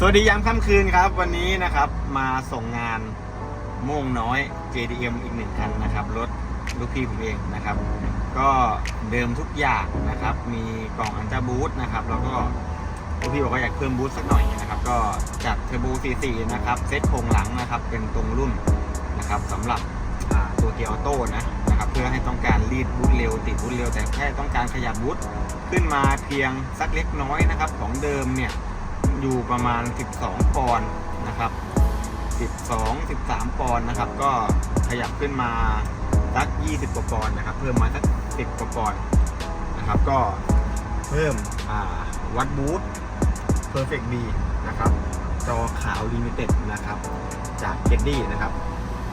สวัสดียามค่ำคืนครับวันนี้นะครับมาส่งงานโม่งน้อย JDM อีกหนึ่งคันนะครับรถลูกพี่ผมเองนะครับ ก็เดิมทุกอย่างนะครับ มีกล่องอันเตอร์บูทนะครับ แล้วก็ลูกพี่บอกว่าอยากเพิ่มบูทสักหน่อยนะครับ ก็จัดเทอร์โบ44นะครับเซตโครงหลังนะครับ เป็นตรงรุ่นนะครับสำหรับตัวเกียร์ออโต้นะนะครับเพื่อให้ต้องการรีดบูทเร็วติดบูทเร็วแต่แค่ต้องการขยับบูทขึ้นมาเพียงสักเล็กน้อยนะครับ ของเดิมเนี่ย อยู่ประมาณ 12 ปอนด์นะครับ 12 13 ปอนด์นะครับ ก็ขยับขึ้นมาสัก 20 กว่าปอนด์นะครับ เพิ่มมาสัก 10 กว่าปอนด์นะครับ ก็เพิ่มวัดบูท Perfect B นะครับ จอขาวลิมิเต็ดนะครับ จากเกดดี้นะครับ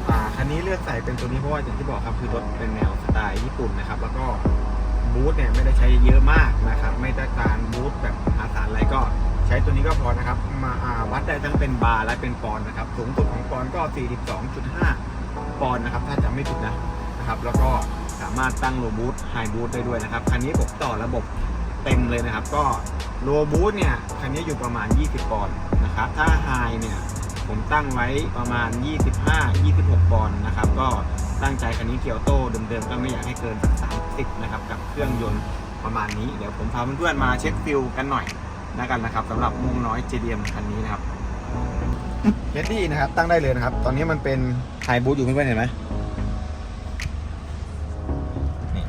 อ่าคันนี้เลือกใส่เป็นตัวนี้เพราะว่าอย่างที่บอกครับคือรถเป็นแนวสไตล์ญี่ปุ่นนะครับ แล้วก็บูทเนี่ยไม่ได้ใช้เยอะมากนะครับ ไม่ได้การบูทแบบมหาศาลอะไรก็ ใช้ตัวนี้ก็พอนะครับมาาวัดได้ทั้งเป็นบาร์และเป็นปอนด์นะครับ สูงสุดของปอนด์ก็ 42.5 ปอนด์นะครับ ถ้าจำไม่ผิดนะนะครับ แล้วก็สามารถตั้งโลบูทไฮบูทได้ด้วยนะครับ คันนี้ผมต่อระบบเต็มเลยนะครับ ก็โลบูทเนี่ย คันนี้อยู่ประมาณ 20 ปอนด์นะครับ ถ้าไฮเนี่ยผมตั้งไว้ประมาณ 25-26 ปอนด์นะครับ ก็ตั้งใจคันนี้เกียวโต้เดิมๆ ก็ไม่อยากให้เกินสัก30 นะครับ กับเครื่องยนต์ประมาณนี้ เดี๋ยวผมพาเพื่อนๆมาเช็คฟิลกันหน่อย นะกันนะครับสำหรับมุ่งน้อย JDM คันนี้นะครับเ e ดดี้นะครับ ตั้งได้เลยนะครับ ตอนนี้มันเป็นไฮบูทอยู่เพื่อนๆเห็นไหมนี่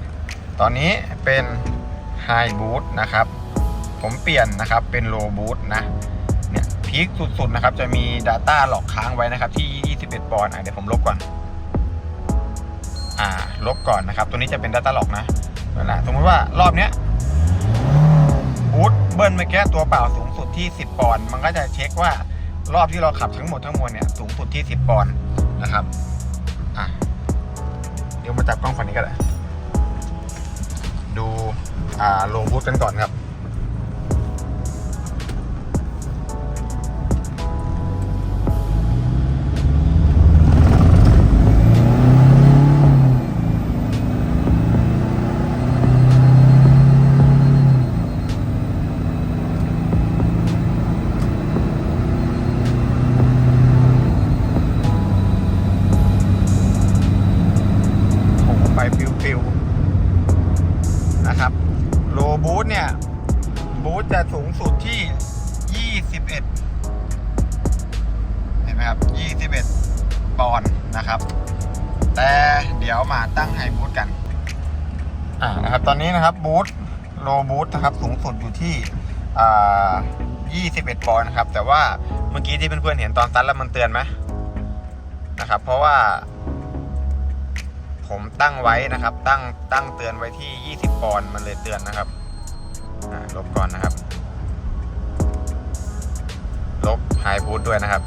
ตอนนี้เป็นไฮบูทนะครับ ผมเปลี่ยนนะครับเป็นโลบูทนะเนี่ยพีคสุดๆนะครับ จะมี Data หลอกค้างไว้นะครับ ที่ 21 ปอนด์อะเดี๋ยวผมลบก่อน อ่า ลบก่อนนะครับ ตัวนี้จะเป็น Data หลอกนะเวลาสมมติว่ารอบเนี้ยบูท เบิ้ลเมื่อกี้ตัวเปล่าสูงสุดที่ 10 ปอนด์มันก็จะเช็คว่ารอบที่เราขับทั้งหมดทั้งมวลเนี่ยสูงสุดที่ 10 ปอนด์นะครับอะเดี๋ยวมาจับกล้องฝั่งนี้กันเลยดูอ่าโลบูทกันก่อนครับ ไปฟิวๆนะครับ โลบูทเนี่ย บูทจะสูงสุดที่ 21 เห็นไหมครับ 21 ปอนด์นะครับ แต่เดี๋ยวมาตั้งไฮบูทกัน อ่านะครับ ตอนนี้นะครับบูทโลบูทนะครับ สูงสุดอยู่ที่อ่า21 ปอนด์นะครับ แต่ว่าเมื่อกี้ที่เพื่อนๆเห็นตอนตันแล้วมันเตือนไหมนะครับ เพราะว่า ผมตั้งไว้นะครับ ตั้งตั้งเตือนไว้ที่ 20 ปอนด์มันเลยเตือนนะครับลบก่อนนะครับ ลบไฮบูทด้วยนะครับ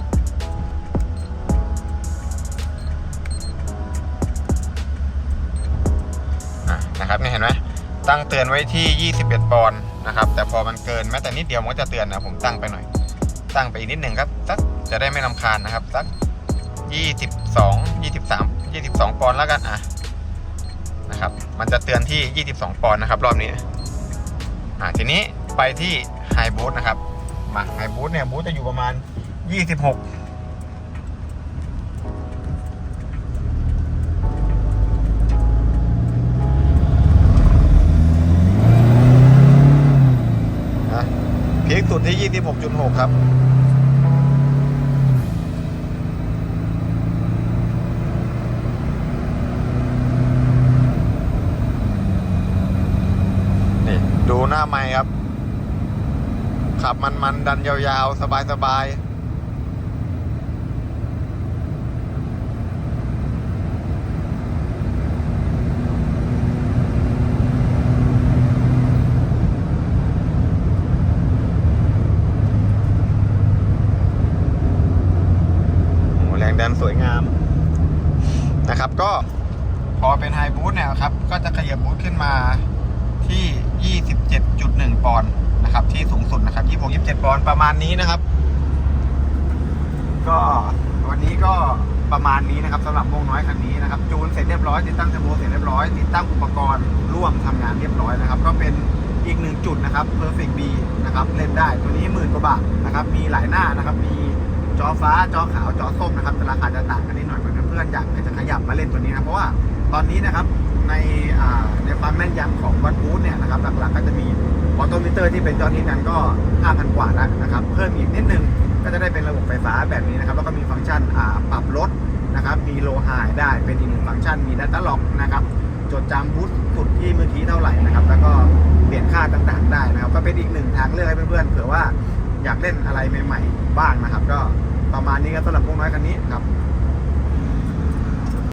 นะครับนี่เห็นไหมตั้งเตือนไว้ที่ 21 ปอนด์นะครับ แต่พอมันเกินแม้แต่นิดเดียวมันก็จะเตือนนะผมตั้งไปหน่อย ตั้งไปอีกนิดหนึ่งครับสักจะได้ไม่ลำคาญนะครับสัก 22 23 22 ปอนด์แล้วกันอะนะครับ มันจะเตือนที่ 22 ปอนด์นะครับ รอบนี้อะทีนี้ไปที่ไฮบูทนะครับมาไฮบูทเนี่ยบูทจะอยู่ประมาณ 26นะพีคสุดที่ 26.6 ครับ นี่ดูห น้าไม้ครับ ขับมันมันๆดันยาวๆ สบายๆแรงดันสวยงามนะครับ ก็พอเป็นไฮบูทเนี่ยครับ ก็จะขยับบูทขึ้นมา ที่ 27.1 ปอนด์นะครับ ที่สูงสุดนะครับ26 27 ปอนด์ประมาณนี้นะครับ ก็วันนี้ก็ประมาณนี้นะครับสำหรับวงน้อยคันนี้นะครับ จูนเสร็จเรียบร้อยติดตั้งเทอร์โบเสร็จเรียบร้อยติดตั้งอุปกรณ์ร่วมทำงานเรียบร้อยนะครับ ก็เป็นอีกหนึ่งจุดนะครับ Perfect B นะครับเล่นได้ตัวนี้หมื่นกว่าบาทนะครับ มีหลายหน้านะครับ มีจอฟ้าจอขาวจอส้มนะครับแต่ราคาจะต่างกันนิดหน่อยเพื่อนๆอยากจะขยับมาเล่นตัวนี้นะเพราะว่าตอนนี้นะครับ ในในความแม่นยำของวัดบูธเนี่ยนะครับหลักๆก็จะมีออโตมิเตอร์ที่เป็นยอดฮิตนั้นก็ 5,000 กว่าแล้วนะครับ เพิ่มอีกนิดนึงก็จะได้เป็นระบบไฟฟ้าแบบนี้นะครับ แล้วก็มีฟังก์ชันอ่าปรับลดนะครับ มีโลไฮได้เป็นอีกหนึ่งฟังก์ชันมีดัตต้าล็อกนะครับ จดจำบูธสุดที่เมื่อกี้เท่าไหร่นะครับ แล้วก็เปลี่ยนค่าต่างๆ ได้นะครับ ก็เป็นอีกหนึ่งทางเลือกให้เพื่อนๆเผื่อว่าอยากเล่นอะไรใหม่ๆบ้างนะครับ ก็ประมาณนี้ครับสำหรับพวกน้อยคันนี้ครับ